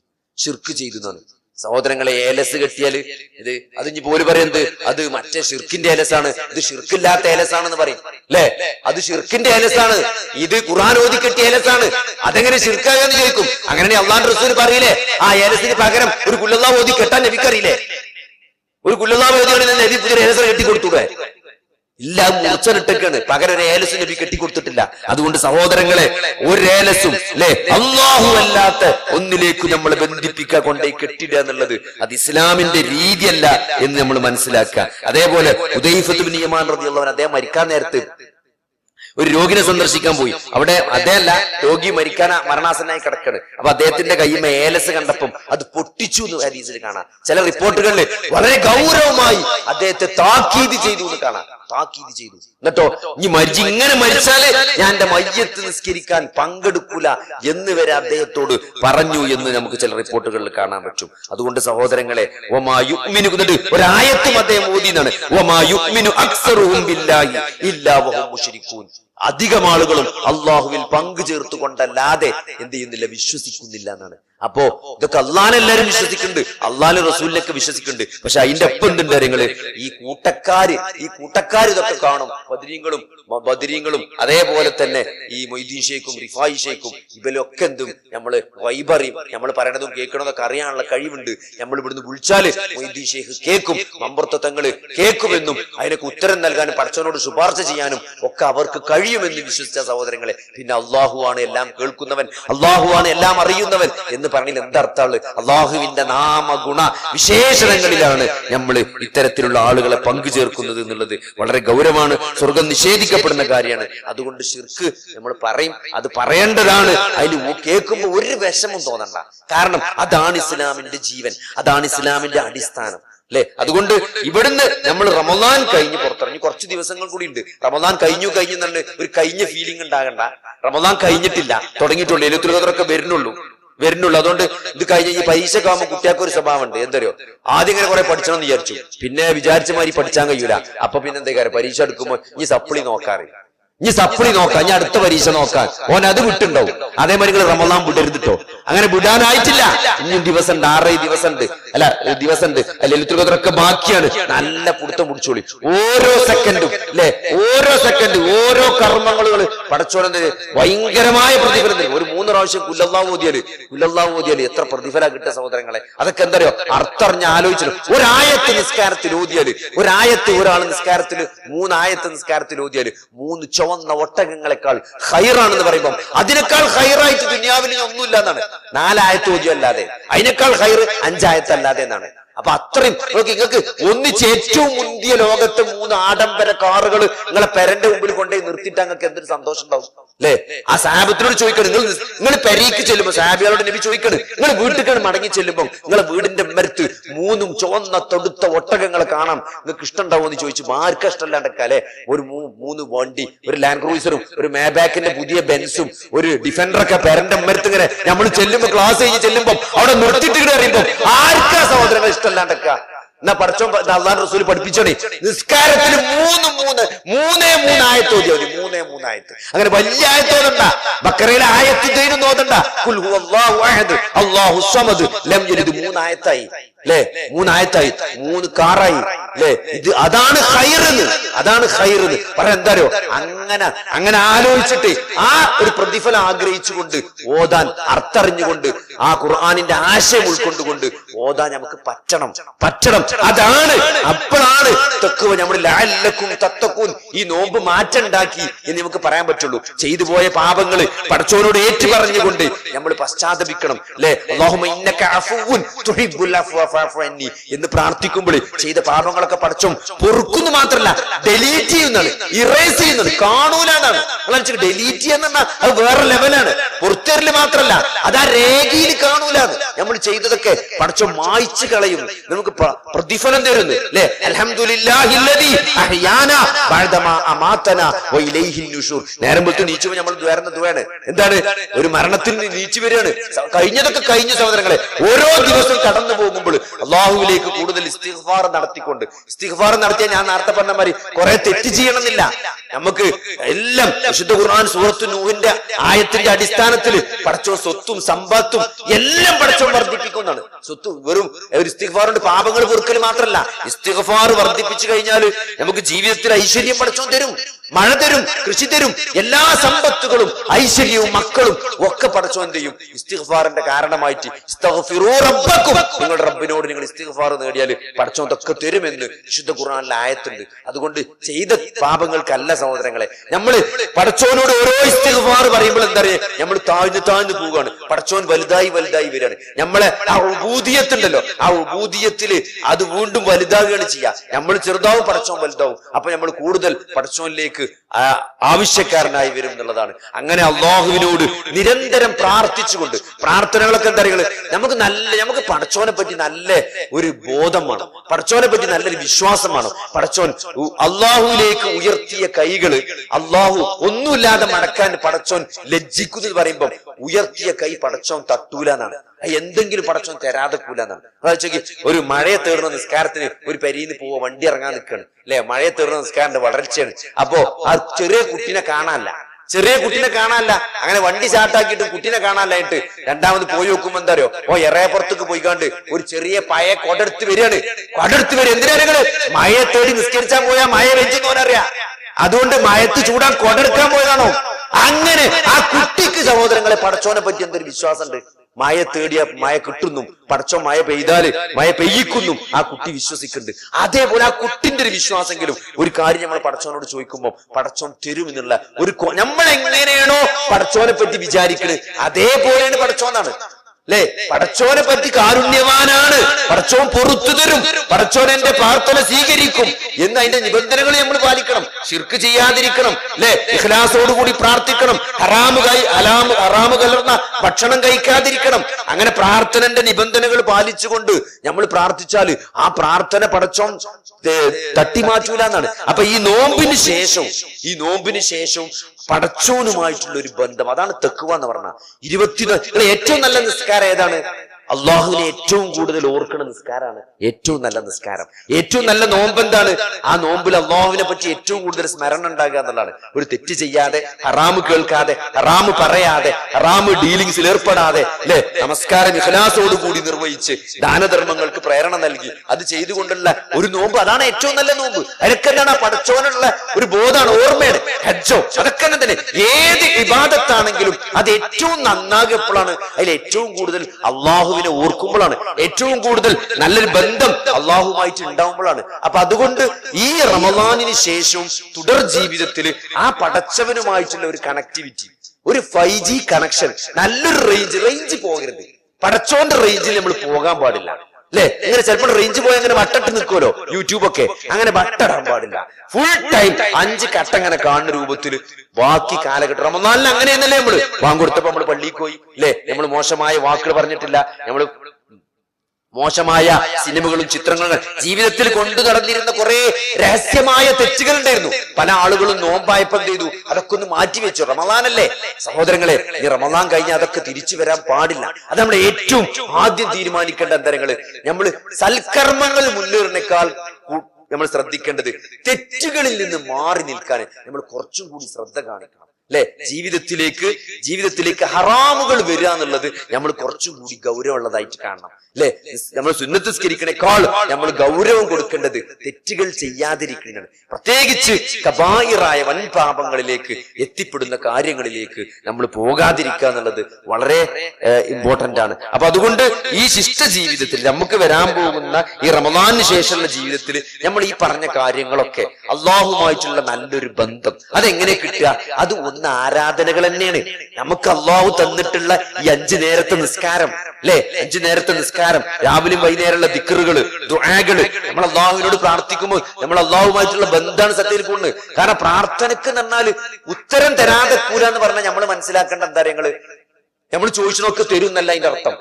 ചെയ്തു എന്നാണ്. സഹോദരങ്ങളെ ഏലസ് കെട്ടിയാൽ ഇത് അത് ഇനി പോലും പറയുന്നത് അത് മറ്റേ ഷിർക്കിന്റെ ഏലസാണ്. ഇത് ഷിർക്കില്ലാത്ത ഏലസാണെന്ന് പറയും. അല്ലേ അത് ഷിർക്കിന്റെ ഏലസാണ്. ഇത് ഖുർആൻ ഓതി കെട്ടിയ ഏലസാണ്. അതെങ്ങനെ ഷിർക്കാകാന്ന് ചോദിക്കും. അങ്ങനെ അള്ളാൻ റസൂൽ പറയില്ലേ? ആ ഏലസിന് പകരം ഒരു കുല്ലല്ലാ ഓതി കെട്ടാൻ നബിക്കറിയില്ലേ ഒരു കുല്ലല്ലാ ഓതിയാണ് നബി പുതിയ ഏലസ കെട്ടി കൊടുത്തൂടെ? ഇല്ല മുറിച്ചിട്ടേക്കാണ് പകരം ഒരു ഏലസ് നബി കെട്ടിക്കൊടുത്തിട്ടില്ല. അതുകൊണ്ട് സഹോദരങ്ങളെ ഒരു ഏലസും അല്ലെ അള്ളാഹു അല്ലാത്ത ഒന്നിലേക്ക് നമ്മൾ ബന്ധിപ്പിക്കുക കൊണ്ടേ കെട്ടിടുക എന്നുള്ളത് അത് ഇസ്ലാമിന്റെ രീതിയല്ല എന്ന് നമ്മൾ മനസ്സിലാക്കുക. അതേപോലെ ഉദൈഫത്ത് നിയമാൻ റളിയല്ലാഹു അദ്ദേഹം മരിക്കാൻ നേരത്ത് ഒരു രോഗിനെ സന്ദർശിക്കാൻ പോയി. അവിടെ അതേല്ല രോഗി മരിക്കാൻ മരണാസനായി കിടക്കാണ്. അപ്പൊ അദ്ദേഹത്തിന്റെ കയ്യിൽ ഏലസ് കണ്ടപ്പം അത് പൊട്ടിച്ചു എന്ന് ഹദീസിൽ കാണാം. ചില റിപ്പോർട്ടുകളിൽ വളരെ ഗൗരവമായി അദ്ദേഹത്തെ താക്കീത് ചെയ്തു എന്ന് കാണാം. താക്കീത് ചെയ്തു. എന്നിട്ടോ ഇനി മരിച്ചു ഇങ്ങനെ മരിച്ചാലേ ഞാൻ എന്റെ മയ്യത്ത് നിസ്കരിക്കാൻ പങ്കെടുക്കൂല എന്ന് വരെ അദ്ദേഹത്തോട് പറഞ്ഞു എന്ന് നമുക്ക് ചില റിപ്പോർട്ടുകളിൽ കാണാൻ പറ്റും. അതുകൊണ്ട് സഹോദരങ്ങളെ ഒരായത്തും അദ്ദേഹം ഓതിന്നാണ് എന്നാണ് ബില്ലാഹി അധികം ആളുകളും അള്ളാഹുവിൽ പങ്കു ചേർത്തുകൊണ്ടല്ലാതെ എന്ത് ചെയ്യുന്നില്ല വിശ്വസിക്കുന്നില്ല എന്നാണ്. അപ്പോ ഇതൊക്കെ അള്ളാൻ എല്ലാരും വിശ്വസിക്കുന്നുണ്ട്. അള്ളാഹ് റസൂലിനൊക്കെ വിശ്വസിക്കുന്നുണ്ട്. പക്ഷെ അതിന്റെ ഒപ്പം എന്തുണ്ട് കാര്യങ്ങൾ? ഈ കൂട്ടക്കാര് ഈ കൂട്ടക്കാര് ഇതൊക്കെ കാണും. ബദരീങ്ങളും ബദരീങ്ങളും അതേപോലെ തന്നെ ഈ മൊയ്തീൻ ഷേഖും റിഫായി ഷേഖും ഇവരൊക്കെ എന്തും നമ്മൾ വൈബറിയും നമ്മൾ പറയണതും കേൾക്കണതൊക്കെ അറിയാനുള്ള കഴിവുണ്ട്. നമ്മൾ ഇവിടുന്ന് വിളിച്ചാൽ മൊയ്തീൻ ഷേഖ് കേൾക്കും മമ്പർത്തങ്ങൾ കേൾക്കുമെന്നും അതിനൊക്കെ ഉത്തരം നൽകാനും പടച്ചവനോട് ശുപാർശ ചെയ്യാനും ഒക്കെ അവർക്ക് കഴിയുമെന്ന് വിശ്വസിച്ച സഹോദരങ്ങളെ. പിന്നെ അള്ളാഹു ആണ് എല്ലാം കേൾക്കുന്നവൻ അള്ളാഹു ആണ് എല്ലാം അറിയുന്നവൻ എന്ന് പറഞ്ഞാൽ എന്തർത്ഥാൾ അള്ളാഹുവിന്റെ നാമഗുണ വിശേഷണങ്ങളിലാണ് നമ്മൾ ഇത്തരത്തിലുള്ള ആളുകളെ പങ്കു ചേർക്കുന്നത് എന്നുള്ളത്. വളരെ ഗൗരവമാണ്. സ്വർഗം നിഷേധിക്കപ്പെടുന്ന കാര്യമാണ്. അതുകൊണ്ട് ശിർക്ക് നമ്മൾ പറയും അത് പറയേണ്ടതാണ്. അതിൽ കേൾക്കുമ്പോൾ ഒരു വിഷമം തോന്നണ്ട. കാരണം അതാണ് ഇസ്ലാമിന്റെ ജീവൻ. അതാണ് ഇസ്ലാമിന്റെ അടിസ്ഥാനം. അല്ലെ? അതുകൊണ്ട് ഇവിടുന്ന് നമ്മൾ റമദാൻ കഴിഞ്ഞ് പുറത്തിറങ്ങി കുറച്ച് ദിവസങ്ങൾ കൂടി ഉണ്ട്. റമദാൻ കഴിഞ്ഞു കഴിഞ്ഞു എന്നുള്ള ഒരു കഴിഞ്ഞ ഫീലിംഗ് ഉണ്ടാകണ്ട. റമദാൻ കഴിഞ്ഞിട്ടില്ല. തുടങ്ങിയിട്ടുള്ളൂ എലുത്തുലതൊക്കെ വരുന്നുള്ളൂ. വരുന്നുള്ളൂ. അതുകൊണ്ട് ഇത് കഴിഞ്ഞ ഈ പരീക്ഷ ആകുമ്പോൾ കുട്ടിയാൾക്ക് ഒരു സ്വഭാവം ഉണ്ട് എന്തറിയോ? ആദ്യം ഇങ്ങനെ കുറെ പഠിച്ചണം എന്ന് വിചാരിച്ചു. പിന്നെ വിചാരിച്ച മാതിരി പഠിച്ചാൻ കഴിയൂല. അപ്പൊ പിന്നെ എന്താ കാര്യം? പരീക്ഷ എടുക്കുമ്പോൾ ഈ സപ്ലി നോക്കാറ് ഇനി സപ്ലി നോക്കാം ഇനി അടുത്ത പരീക്ഷ നോക്കാൻ ഓൻ അത് വിട്ടുണ്ടാവും. അതേമാതിരി നിങ്ങൾ റമദാൻ വിടരുതിട്ടോ. അങ്ങനെ വിടാനായിട്ടില്ല. ഇനിയും ദിവസം ഉണ്ട് ആറേ ദിവസം ഉണ്ട് അല്ല ദിവസം ഉണ്ട് ലലിതൃകതൊക്കെ ബാക്കിയാണ്. നല്ല പുടുത്തം പിടിച്ചോളി. ഓരോ സെക്കൻഡും അല്ലെ? ഓരോ സെക്കൻഡും ഓരോ കർമ്മങ്ങൾ പടച്ചോനെ ഭയങ്കരമായ പ്രതിഫലം ഒരു മൂന്ന് പ്രാവശ്യം കുല്ലല്ലാ ഓതിയാൽ കുല്ലല്ലാ ഓതിയാൽ എത്ര പ്രതിഫല കിട്ടിയ സഹോദരങ്ങളെ? അതൊക്കെ എന്തറിയോ? അർത്ഥറിഞ്ഞ ആലോചിച്ചു ഒരായത്ത് നിസ്കാരത്തിൽ ഓതിയാൽ ഒരായത്ത് ഒരാൾ നിസ്കാരത്തിൽ മൂന്നായത്ത് നിസ്കാരത്തിൽ ഓതിയാൽ മൂന്ന് ചുവന്ന ഒട്ടകങ്ങളെക്കാൾ ഹൈറാണെന്ന് പറയുമ്പോൾ അതിനേക്കാൾ ഹൈറായിട്ട് ദുനിയാവിൽ ഒന്നുമില്ല എന്നാണ്. നാലായത്ത് ഓതിയല്ലാതെ അതിനേക്കാൾ ഹൈർ അഞ്ചായത്തല്ലാതെ എന്നാണ്. അപ്പൊ അത്രയും നിങ്ങൾക്ക് ഒന്നിച്ച് ഏറ്റവും മുന്തിയ ലോകത്ത് മൂന്ന് ആഡംബര കാറുകൾ നിങ്ങളെ പെരന്റെ മുമ്പിൽ കൊണ്ടുപോയി നിർത്തിയിട്ട് നിങ്ങൾക്ക് എന്തൊരു സന്തോഷം ഉണ്ടാവും? അല്ലേ? ആ സാബത്തിനോട് ചോദിക്കണം നിങ്ങൾ നിങ്ങൾ പെരീക്ക് ചെല്ലുമ്പോ സാബികളോട് നബി ചോദിക്കണം നിങ്ങൾ വീട്ടിൽ മടങ്ങി ചെല്ലുമ്പോൾ നിങ്ങളെ വീടിന്റെ മരത്ത് മൂന്നും ചുവന്ന തൊടുത്ത ഒട്ടകങ്ങളെ കാണാം. നിങ്ങൾക്ക് ഇഷ്ടമുണ്ടാവുമോ എന്ന് ചോദിച്ചു. ആർക്കും ഇഷ്ടമല്ലാണ്ടൊക്കെ അല്ലെ? ഒരു മൂന്ന് വണ്ടി ഒരു ലാൻഡ് ക്രൂസറും ഒരു മേബാക്കിന്റെ പുതിയ ബെൻസും ഒരു ഡിഫൻഡറൊക്കെ പെരന്റെ മരത്ത് ഇങ്ങനെ നമ്മൾ ചെല്ലുമ്പോൾ ക്ലാസ് കഴിഞ്ഞ് ചെല്ലുമ്പോൾ അവിടെ നിർത്തിയിട്ട് അറിയുമ്പോൾ ആർക്കാ സഹോദരങ്ങൾ ഇഷ്ടമല്ലാണ്ടൊക്കെ എന്നാ പഠിച്ചോ അള്ളാൻ റസൂൽ പഠിപ്പിച്ചോണേ നിസ്കാരത്തിന് മൂന്ന് മൂന്ന് മൂന്നേ മൂന്നായത്ത് ഓതിയാ മതി. മൂന്നേ മൂന്നായത്ത് അങ്ങനെ വലിയ ആയത്ത് ഓതണ്ട. ബക്കറയിലെ ആയത്തിന്റെ ഓതണ്ട. അള്ളാഹു അഹദ് അല്ലാഹു സമദ് ലം യലിദ് മൂന്ന് ആയത്തായി. അല്ലേ മൂന്നായത്തായി. മൂന്ന് കാറായി. അല്ലേ ഇത് അതാണ് ഹൈറെന്ന് അതാണ് ഹൈറെന്ന് പറയാൻ എന്താരോ അങ്ങനെ അങ്ങനെ ആലോചിച്ചിട്ട് ആ ഒരു പ്രതിഫലം ആഗ്രഹിച്ചുകൊണ്ട് ഓതാൻ അർത്ഥറിഞ്ഞുകൊണ്ട് ആ ഖുർആാനിന്റെ ആശയം ഉൾക്കൊണ്ടുകൊണ്ട് ഓതാൻ നമുക്ക് പറ്റണം. പറ്റണം. അതാണ്. അപ്പോഴാണ് തെക്കുവ നമ്മുടെ ലാലക്കും തത്തക്കും ഈ നോമ്പ് മാറ്റുണ്ടാക്കി എന്ന് നമുക്ക് പറയാൻ പറ്റുള്ളൂ. ചെയ്തു പോയ പാപങ്ങൾ പടച്ചോനോട് ഏറ്റു പറഞ്ഞുകൊണ്ട് നമ്മൾ പശ്ചാത്തപിക്കണം അല്ലെ അന്നി എന്ന് പ്രാർത്ഥിക്കുമ്പോൾ ചെയ്ത പാപങ്ങളൊക്കെ പഠിച്ചും പൊറുക്കുന്നു മാത്രല്ല ഡെലീറ്റ് ചെയ്യുന്നത് ഇറേസ് ചെയ്യുന്നത് കാണൂല എന്നാണ് ഡെലീറ്റ് ചെയ്യുന്ന അത് വേറെ ലെവലാണ് പുറത്തേറിൽ മാത്രല്ല അതാ രേഖയിൽ കാണൂല നമ്മൾ ചെയ്തതൊക്കെ പഠിച്ചു മായ്ച്ചു കളയും. നമുക്ക് പ്രതിഫലം തരുന്നു നമ്മൾ എന്താണ്? ഒരു മരണത്തിൽ നീച്ചു വരികയാണ്. കഴിഞ്ഞതൊക്കെ കഴിഞ്ഞ സഹോദരങ്ങളെ ഓരോ ദിവസം കടന്നു പോകുമ്പോൾ അള്ളാഹുവിലേക്ക് കൂടുതൽ ഇസ്തിഗ്ഫാർ നടത്തിക്കൊണ്ട്. ഇസ്തിഗ്ഫാർ നടത്തിയാൽ ഞാൻ നേരത്തെ പറഞ്ഞ മാതിരി കുറെ തെറ്റ് ചെയ്യണമെന്നില്ല. നമുക്ക് എല്ലാം വിശുദ്ധ ഖുർആൻ സൂറത്ത് നൂഹിന്റെ ആയത്തിന്റെ അടിസ്ഥാനത്തിൽ പടച്ചോ സ്വത്തും സമ്പത്തും എല്ലാം പടച്ചോ വർദ്ധിപ്പിക്കുന്നതാണ് സ്വത്ത് വെറും ഒരു ഇസ്തിഗ്ഫാറുണ്ട് പാപങ്ങൾ പൊറുക്കൽ മാത്രമല്ല ഇസ്തിഗ്ഫാർ വർദ്ധിപ്പിച്ചു കഴിഞ്ഞാൽ നമുക്ക് ജീവിതത്തിൽ ഐശ്വര്യം പടച്ചോൻ തരും. മഴ തരും കൃഷി തരും എല്ലാ സമ്പത്തുകളും ഐശ്വര്യവും മക്കളും ഒക്കെ പടച്ചോൻ ചെയ്യും? ഇസ്തിഫാറിന്റെ കാരണമായിട്ട് നിങ്ങളുടെ റബ്ബിനോട് നിങ്ങൾ ഇസ്തിഗ്ഫാർ നേടിയാൽ പടച്ചോൻ ഇതൊക്കെ തരുമെന്ന് വിശുദ്ധ ഖുർആനിലെ ആയത്തുണ്ട്. അതുകൊണ്ട് ചെയ്ത പാപങ്ങൾക്കല്ല സഹോദരങ്ങളെ നമ്മൾ പടച്ചോനോട് ഓരോ ഇസ്തിഗ്ഫാർ പറയുമ്പോൾ എന്താ പറയുക നമ്മൾ താഴ്ന്നു താഴ്ന്നു പോവുകയാണ്. പടച്ചോൻ വലുതായി വലുതായി വരികയാണ്. നമ്മളെ ആ ഉബൂദിയത്തുണ്ടല്ലോ ആ ഉബൂദിയത്തിൽ അത് വീണ്ടും വലുതാവുകയാണ് ചെയ്യുക നമ്മൾ ചെറുതാവും പടച്ചോൻ വലുതാവും. അപ്പൊ നമ്മൾ കൂടുതൽ പടച്ചോനിലേക്ക് ആ ആവശ്യക്കാരനായി വരും എന്നുള്ളതാണ്. അങ്ങനെ അള്ളാഹുവിനോട് നിരന്തരം പ്രാർത്ഥിച്ചുകൊണ്ട് പ്രാർത്ഥനകളൊക്കെ എന്താ പറയുക? നമുക്ക് നല്ല നമുക്ക് പടച്ചോനെ പറ്റി നല്ല ഒരു ബോധം വേണം. പടച്ചോനെ പറ്റി നല്ലൊരു വിശ്വാസമാണ് പടച്ചോൻ ഉ- അള്ളാഹുവിലേക്ക് ഉയർത്തിയ കൈകൾ അള്ളാഹു ഒന്നുമില്ലാതെ മടക്കാൻ പടച്ചോൻ ലജ്ജിക്കുന്നത് പറയുമ്പോൾ ഉയർത്തിയ കൈ പടച്ചോൻ തട്ടൂല എന്നാണ്. എന്തെങ്കിലും പടച്ചോൻ തരാതെ കൂലെന്നാണ് ഒരു മഴയെ തീർന്ന നിസ്കാരത്തിന് ഒരു പെരിന്ന് പോവാ വണ്ടി ഇറങ്ങാൻ നിൽക്കണം അല്ലെ? മഴയെ തീർന്ന നിസ്കാരന്റെ വളർച്ചയാണ്. അപ്പോ ആ ചെറിയ കുട്ടീനെ കാണാനല്ല. ചെറിയ കുട്ടീനെ കാണാനല്ല. അങ്ങനെ വണ്ടി ചാട്ടാക്കിയിട്ട് കുട്ടീനെ കാണാനായിട്ട് രണ്ടാമത് പോയി നോക്കുമ്പോ എന്താ അറിയോ? ഓ എറയപ്പുറത്തേക്ക് പോയിക്കാണ്ട് ഒരു ചെറിയ പയ കൊടെടുത്ത് വരികയാണ്. കൊടെടുത്ത് വരിക എന്തിനാ മഴയെ തേടി നിസ്കരിച്ചാൽ പോയാ മഴ വെച്ചെന്നോനറിയാ അതുകൊണ്ട് മയത്ത് ചൂടാൻ കൊടെടുക്കാൻ പോയതാണോ? അങ്ങനെ ആ കുട്ടിക്ക് സഹോദരങ്ങളെ പടച്ചോനെ പറ്റി എന്തൊരു വിശ്വാസമുണ്ട്? മഴ തേടിയ മായ കിട്ടുന്നു. പടച്ചോൻ മായ പെയ്താൽ മായ പെയ്യിക്കുന്നു. ആ കുട്ടി വിശ്വസിക്കുന്നുണ്ട്. അതേപോലെ ആ കുട്ടിന്റെ ഒരു വിശ്വാസമെങ്കിലും ഒരു കാര്യം നമ്മൾ പടച്ചോനോട് ചോദിക്കുമ്പോൾ പടച്ചോൻ തരും എന്നുള്ള ഒരു നമ്മൾ എങ്ങനെയാണോ പടച്ചോനെ പറ്റി വിചാരിക്കുന്നത് അതേപോലെയാണ് പടച്ചോന്നാണ് അല്ലേ പടച്ചോനെ പറ്റി കാരുണ്യവാനാണ്. പടച്ചോൻ പൊറത്തു തരും. പടച്ചോൻ എന്റെ പ്രാർത്ഥന സ്വീകരിക്കും. എന്ന് അതിന്റെ നിബന്ധനകൾ നമ്മൾ പാലിക്കണം. ശിർക്ക് ചെയ്യാതിരിക്കണം. അല്ലെ ഇഖ്ലാസോടുകൂടി പ്രാർത്ഥിക്കണം. ഹറാമ് കൈ അലാമ് ഹറാമ് കലർന്ന ഭക്ഷണം കഴിക്കാതിരിക്കണം. അങ്ങനെ പ്രാർത്ഥനന്റെ നിബന്ധനകൾ പാലിച്ചുകൊണ്ട് നമ്മൾ പ്രാർത്ഥിച്ചാൽ ആ പ്രാർത്ഥന പടച്ചോൻ തട്ടി തട്ടിമാറ്റൂല എന്നാണ് അപ്പൊ ഈ നോമ്പിന് ശേഷം ഈ നോമ്പിന് ശേഷവും പടച്ചോനുമായിട്ടുള്ള ഒരു ബന്ധം. അതാണ് തെക്കുവ എന്ന് പറഞ്ഞ ഇരുപത്തി ഏറ്റവും നല്ല നിസ്കാരം ഏതാണ്? അള്ളാഹുവിനെ ഏറ്റവും കൂടുതൽ ഓർക്കുന്ന നിസ്കാരമാണ് ഏറ്റവും നല്ല നിസ്കാരം. ഏറ്റവും നല്ല നോമ്പ് എന്താണ്? ആ നോമ്പിൽ അള്ളാഹുവിനെ പറ്റി ഏറ്റവും കൂടുതൽ സ്മരണ ഉണ്ടാകുക എന്നുള്ളതാണ്. ഒരു തെറ്റ് ചെയ്യാതെ ഹറാമ് കേൾക്കാതെ ഹറാമ് പറയാതെ ഹറാമ് ഡീലിങ്സിൽ ഏർപ്പെടാതെ അല്ലെ? നമസ്കാരം ഇഖലാസോട് കൂടി നിർവഹിച്ച് ദാനധർമ്മങ്ങൾക്ക് പ്രേരണ നൽകി. അത് ചെയ്തുകൊണ്ടുള്ള ഒരു നോമ്പ് അതാണ് ഏറ്റവും നല്ല നോമ്പ്. അതൊക്കെ എന്താണ്? ആ പടച്ചോനുള്ള ഒരു ബോധമാണ് ഓർമ്മയാണ്. ഹജ്ജോ അതൊക്കെ തന്നെ ഏത് വിവാദത്താണെങ്കിലും അത് ഏറ്റവും നന്നാകപ്പോഴാണ് അതിൽ ഏറ്റവും കൂടുതൽ അള്ളാഹുവിനെ ഓർക്കുമ്പോഴാണ് ഏറ്റവും കൂടുതൽ നല്ലൊരു ബന്ധം അള്ളാഹുമായിട്ട് ഉണ്ടാവുമ്പോഴാണ്. അപ്പൊ അതുകൊണ്ട് ഈ റമദാനിന് ശേഷവും തുടർ ജീവിതത്തിൽ ആ പടച്ചവനുമായിട്ടുള്ള ഒരു കണക്ടിവിറ്റി ഒരു ഫൈവ് ജി കണക്ഷൻ നല്ലൊരു റേഞ്ച് റേഞ്ച് പോകരുത്. പടച്ചോന്റെ റേഞ്ചിൽ നമ്മൾ പോകാൻ പാടില്ല. അല്ലെ ഇങ്ങനെ ചിലപ്പോൾ റേഞ്ച് പോയി അങ്ങനെ വട്ടട്ട് നിൽക്കുമല്ലോ യൂട്യൂബ് ഒക്കെ. അങ്ങനെ വട്ടടാൻ പാടില്ല. ഫുൾ ടൈം അഞ്ച് കട്ട അങ്ങനെ കാണുന്ന രൂപത്തിൽ ബാക്കി കാലഘട്ടം. റമദാനിൽ അങ്ങനെയെന്നല്ലേ നമ്മൾ? വാങ്ങൊടുത്തപ്പോ നമ്മൾ പള്ളിയിൽ പോയി. അല്ലെ നമ്മൾ മോശമായ വാക്കുകൾ പറഞ്ഞിട്ടില്ല. നമ്മൾ മോശമായ സിനിമകളും ചിത്രങ്ങളും ജീവിതത്തിൽ കൊണ്ടു നടന്നിരുന്ന കുറെ രഹസ്യമായ തെറ്റുകൾ ഉണ്ടായിരുന്നു. പല ആളുകളും നോമ്പായപ്പം ചെയ്തു. അതൊക്കെ ഒന്ന് മാറ്റിവെച്ചു റമദാനല്ലേ? സഹോദരങ്ങളെ ഈ റമദാൻ കഴിഞ്ഞ അതൊക്കെ തിരിച്ചു വരാൻ പാടില്ല. അത് നമ്മൾ ഏറ്റവും ആദ്യം തീരുമാനിക്കേണ്ട അന്തരങ്ങൾ. നമ്മൾ സൽക്കർമ്മങ്ങൾ മുന്നേറിനേക്കാൾ നമ്മൾ ശ്രദ്ധിക്കേണ്ടത് തെറ്റുകളിൽ നിന്ന് മാറി നിൽക്കാൻ നമ്മൾ കുറച്ചും കൂടി ശ്രദ്ധ കാണിക്കണം. അല്ലെ ജീവിതത്തിലേക്ക് ജീവിതത്തിലേക്ക് ഹറാമുകൾ വരിക എന്നുള്ളത് നമ്മൾ കുറച്ചും കൂടി ഗൗരവമുള്ളതായിട്ട് കാണണം അല്ലെ നമ്മൾ സുന്നത്തിസ്കരിക്കണേക്കാൾ നമ്മൾ ഗൗരവം കൊടുക്കേണ്ടത് തെറ്റുകൾ ചെയ്യാതിരിക്കുന്നത് പ്രത്യേകിച്ച് കബായിറായ വൻ പാപങ്ങളിലേക്ക് എത്തിപ്പെടുന്ന കാര്യങ്ങളിലേക്ക് നമ്മൾ പോകാതിരിക്കുക എന്നുള്ളത് വളരെ ഇമ്പോർട്ടന്റ് ആണ്. അപ്പൊ അതുകൊണ്ട് ഈ ശിഷ്ട ജീവിതത്തിൽ നമുക്ക് വരാൻ പോകുന്ന ഈ റമദാനു ശേഷമുള്ള ജീവിതത്തിൽ നമ്മൾ ഈ പറഞ്ഞ കാര്യങ്ങളൊക്കെ അള്ളാഹുമായിട്ടുള്ള നല്ലൊരു ബന്ധം അതെങ്ങനെ കിട്ടുക? അത് ഒന്ന് ആരാധനകൾ തന്നെയാണ്. നമുക്ക് അള്ളാഹു തന്നിട്ടുള്ള ഈ അഞ്ചു നേരത്തെ നിസ്കാരം അല്ലെ? അഞ്ചു നേരത്തെ നിസ്കാരം രാവിലെയും വൈകുന്നേരമുള്ള ദിക്കറുകൾ ദുആകൾ നമ്മൾ അള്ളാഹുവിനോട് പ്രാർത്ഥിക്കുമ്പോൾ നമ്മൾ അള്ളാഹുമായിട്ടുള്ള ബന്ധമാണ് സത്യത്തിൽ പോകുന്നത്. കാരണം പ്രാർത്ഥനക്ക് എന്ന് പറഞ്ഞാൽ ഉത്തരം തരാതെ കൂല എന്ന് പറഞ്ഞാൽ നമ്മൾ മനസ്സിലാക്കേണ്ട എന്താ ഞങ്ങൾ നമ്മൾ ചോദിച്ചതൊക്കെ തരും എന്നല്ല അതിന്റെ അർത്ഥം.